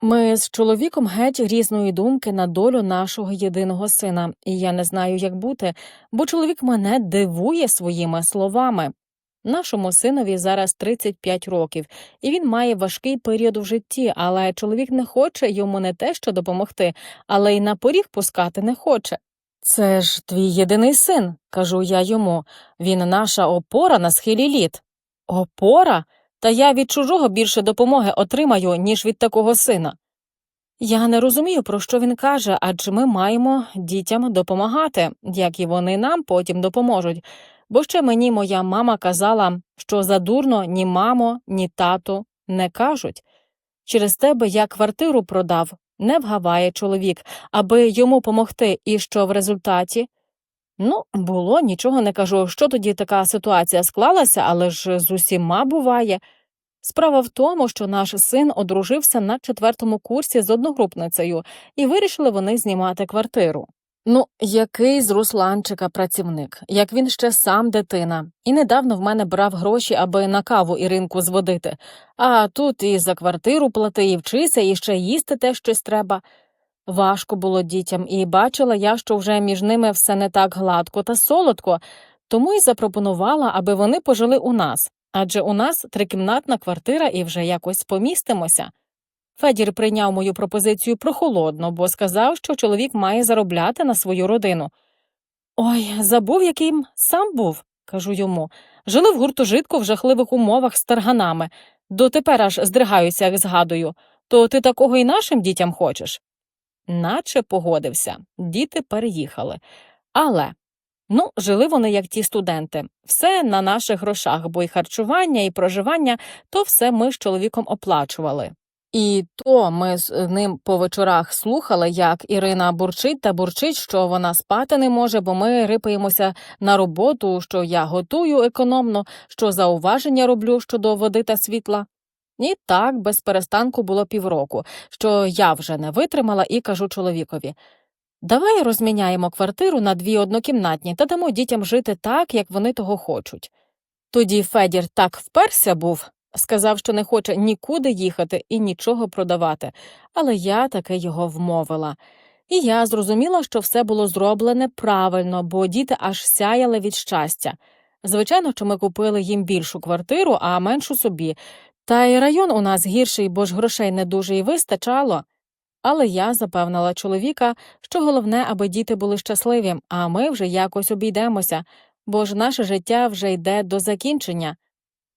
Ми з чоловіком геть різної думки на долю нашого єдиного сина, і я не знаю, як бути, бо чоловік мене дивує своїми словами. Нашому синові зараз 35 років, і він має важкий період в житті, але чоловік не хоче йому не те, що допомогти, але й на поріг пускати не хоче. Це ж твій єдиний син, кажу я йому. Він наша опора на схилі літ. Опора? Та я від чужого більше допомоги отримаю, ніж від такого сина. Я не розумію, про що він каже, адже ми маємо дітям допомагати, як і вони нам потім допоможуть. Бо ще мені моя мама казала, що задурно ні мамо, ні тату не кажуть. Через тебе я квартиру продав, не вгаває чоловік, аби йому помогти, і що в результаті. Ну, було, нічого не кажу, що тоді така ситуація склалася, але ж з усіма буває. Справа в тому, що наш син одружився на четвертому курсі з одногрупницею, і вирішили вони знімати квартиру. Ну, який з Русланчика працівник, як він ще сам дитина, і недавно в мене брав гроші, аби на каву Іринку зводити, а тут і за квартиру плати, і вчися, і ще їсти те щось треба. Важко було дітям, і бачила я, що вже між ними все не так гладко та солодко, тому й запропонувала, аби вони пожили у нас, адже у нас трикімнатна квартира і вже якось помістимося. Федір прийняв мою пропозицію прохолодно, бо сказав, що чоловік має заробляти на свою родину. Ой, забув, яким сам був, кажу йому. Жили в гуртожитку в жахливих умовах з тарганами. Дотепер аж здригаюся, як згадую. То ти такого і нашим дітям хочеш? Наче погодився, діти переїхали. Але ну, жили вони як ті студенти, все на наших грошах, бо й харчування, і проживання то все ми з чоловіком оплачували. І то ми з ним по вечорах слухали, як Ірина бурчить та бурчить, що вона спати не може, бо ми рипаємося на роботу, що я готую економно, що зауваження роблю щодо води та світла. І так без перестанку було півроку, що я вже не витримала і кажу чоловікові Давай розміняємо квартиру на дві однокімнатні та дамо дітям жити так, як вони того хочуть. Тоді Федір так вперся був, сказав, що не хоче нікуди їхати і нічого продавати, але я таки його вмовила. І я зрозуміла, що все було зроблене правильно, бо діти аж сяяли від щастя. Звичайно, що ми купили їм більшу квартиру, а меншу собі. Та й район у нас гірший, бо ж грошей не дуже й вистачало. Але я запевнила чоловіка, що головне, аби діти були щасливі, а ми вже якось обійдемося, бо ж наше життя вже йде до закінчення.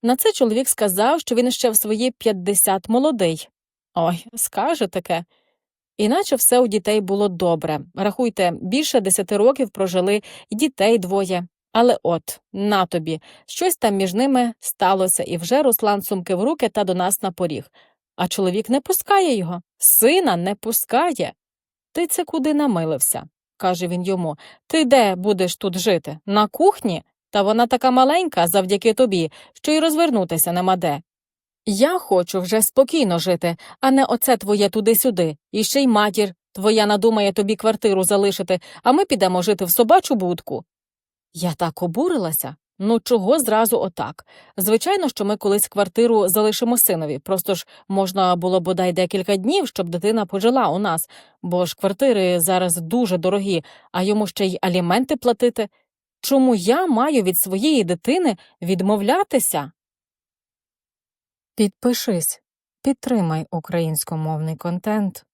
На це чоловік сказав, що він ще в свої 50 молодий. Ой, скаже таке. Іначе все у дітей було добре. Рахуйте, більше десяти років прожили і дітей двоє. Але от, на тобі, щось там між ними сталося, і вже Руслан сумки в руки та до нас на поріг. А чоловік не пускає його, сина не пускає. Ти це куди намилився, каже він йому. Ти де будеш тут жити? На кухні? Та вона така маленька завдяки тобі, що й розвернутися нема де. Я хочу вже спокійно жити, а не оце твоє туди-сюди, і ще й матір твоя надумає тобі квартиру залишити, а ми підемо жити в собачу будку. Я так обурилася. Ну чого зразу отак? Звичайно, що ми колись квартиру залишимо синові, просто ж можна було бодай декілька днів, щоб дитина пожила у нас, бо ж квартири зараз дуже дорогі, а йому ще й аліменти платити. Чому я маю від своєї дитини відмовлятися? Підпишись, підтримай українськомовний контент.